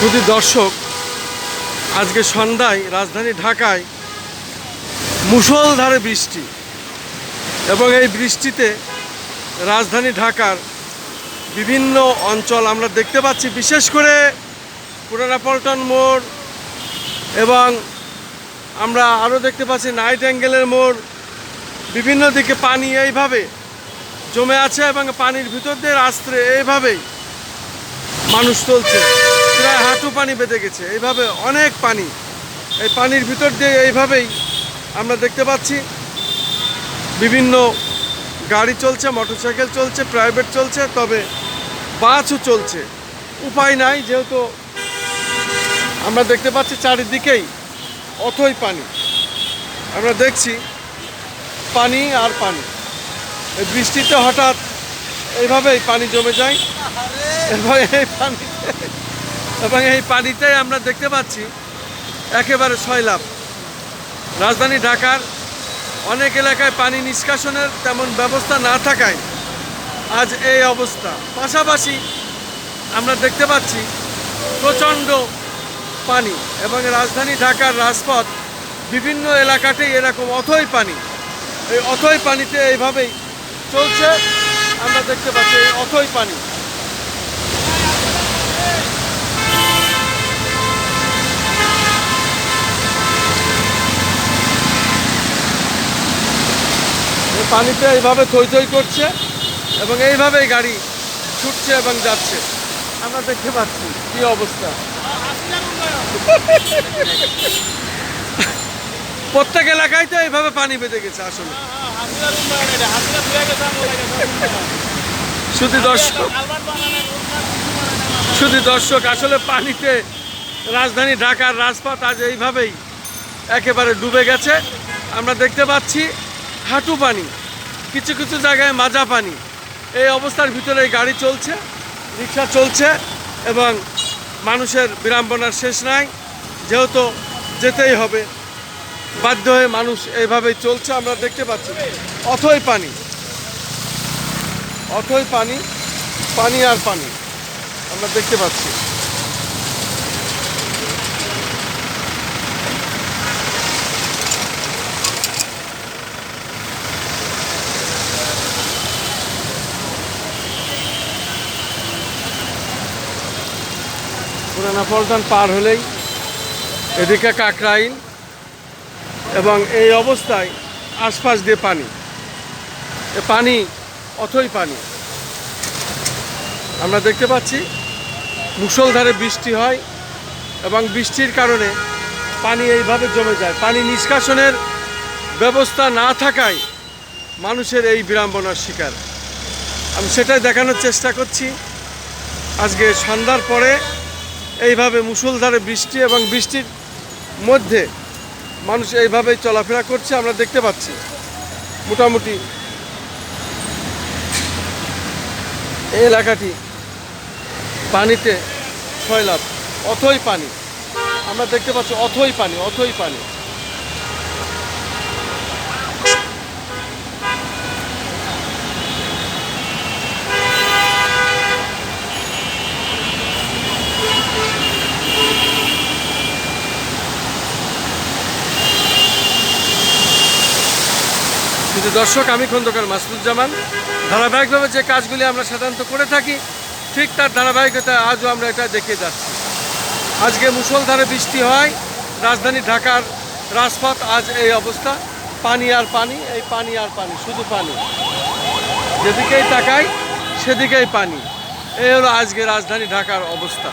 শুধু দর্শক, আজকে সন্ধ্যায় রাজধানী ঢাকায় মুষলধারে বৃষ্টি এবং এই বৃষ্টিতে রাজধানী ঢাকার বিভিন্ন অঞ্চল আমরা দেখতে পাচ্ছি, বিশেষ করে পুরানা পল্টন মোড় এবং আমরা আরও দেখতে পাচ্ছি নাইট অ্যাঙ্গেলের মোড়, বিভিন্ন দিকে পানি এইভাবে জমে আছে এবং পানির ভিতর দিয়ে আস্ত্রে এইভাবেই মানুষ চলছে। প্রায় হাঁটু পানি বেঁধে গেছে। এইভাবে অনেক পানি। এই পানির ভিতর দিয়ে এইভাবেই আমরা দেখতে পাচ্ছি। বিভিন্ন গাড়ি চলছে, মোটরসাইকেল চলছে, প্রাইভেট চলছে, তবে বাসও চলছে। উপায় নাই, যেহেতু আমরা দেখতে পাচ্ছি চারিদিকেই অথই পানি। আমরা দেখছি পানি আর পানি। এই বৃষ্টিতে হঠাৎ এইভাবেই পানি জমে যায়। এবং এই পানিতে এবং এই পানিতে আমরা দেখতে পাচ্ছি একেবারে সয়লাভ রাজধানী ঢাকার অনেক এলাকায় পানি নিষ্কাশনের তেমন ব্যবস্থা না থাকায় আজ এই অবস্থা। পাশাপাশি আমরা দেখতে পাচ্ছি প্রচণ্ড পানি এবং রাজধানী ঢাকার রাজপথ বিভিন্ন এলাকাতেই এরকম অথই পানি। এই অথই পানিতে এইভাবেই চলছে। আমরা দেখতে পাচ্ছি এই অথই পানি। পানিতে এইভাবে থই থই করছে এবং এইভাবেই গাড়ি ছুটছে এবং যাচ্ছে। আমরা দেখতে পাচ্ছি কি অবস্থা। প্রত্যেক এলাকায় তো এইভাবে পানি বেঁধে গেছে আসলে। শুধু দর্শক শুধু দর্শক, আসলে পানিতে রাজধানী ঢাকার রাজপথ আজ এইভাবেই একেবারে ডুবে গেছে। আমরা দেখতে পাচ্ছি হাঁটু পানি। কিছু কিছু জায়গায় মাজা পানি। এই অবস্থার ভিতরে গাড়ি চলছে, রিক্সা চলছে এবং মানুষের বিড়ম্বনার শেষ নাই। যেহেতু যেতেই হবে, বাধ্য হয়ে মানুষ এইভাবেই চলছে, আমরা দেখতে পাচ্ছি। অথই পানি অথই পানি পানি আর পানি, আমরা দেখতে পাচ্ছি। পুরানা পল্টন পার হলেই এদিকে কাকরাইল এবং এই অবস্থায় আশপাশ দিয়ে পানি। এ পানি অথই পানি। আমরা দেখতে পাচ্ছি মুষলধারে বৃষ্টি হয় এবং বৃষ্টির কারণে পানি এইভাবে জমে যায়। পানি নিষ্কাশনের ব্যবস্থা না থাকায় মানুষের এই বিড়ম্বনার শিকার। আমি সেটাই দেখানোর চেষ্টা করছি। আজকে সন্ধ্যার পরে এইভাবে মুসলধারে বৃষ্টি এবং বৃষ্টির মধ্যে মানুষ এইভাবেই চলাফেরা করছে, আমরা দেখতে পাচ্ছি। মোটামুটি এই এলাকাটি পানিতে সয়লাভ অথই পানি। আমরা দেখতে পাচ্ছি অথই পানি অথই পানি। দর্শক, আমি খন্দকার মাসুদুজ্জামান। ধারাবাহিকভাবে যে কাজগুলি আমরা সাধারণত করে থাকি, ঠিক তার ধারাবাহিকতা আজও আমরা এটা দেখে যাচ্ছি। আজকে মুসলধারে বৃষ্টি হয়, রাজধানী ঢাকার রাজপথ আজ এই অবস্থা। পানি আর পানি, এই পানি আর পানি, শুধু পানি। যেদিকেই তাকাই, সেদিকেই পানি। এই হলো আজকে রাজধানী ঢাকার অবস্থা।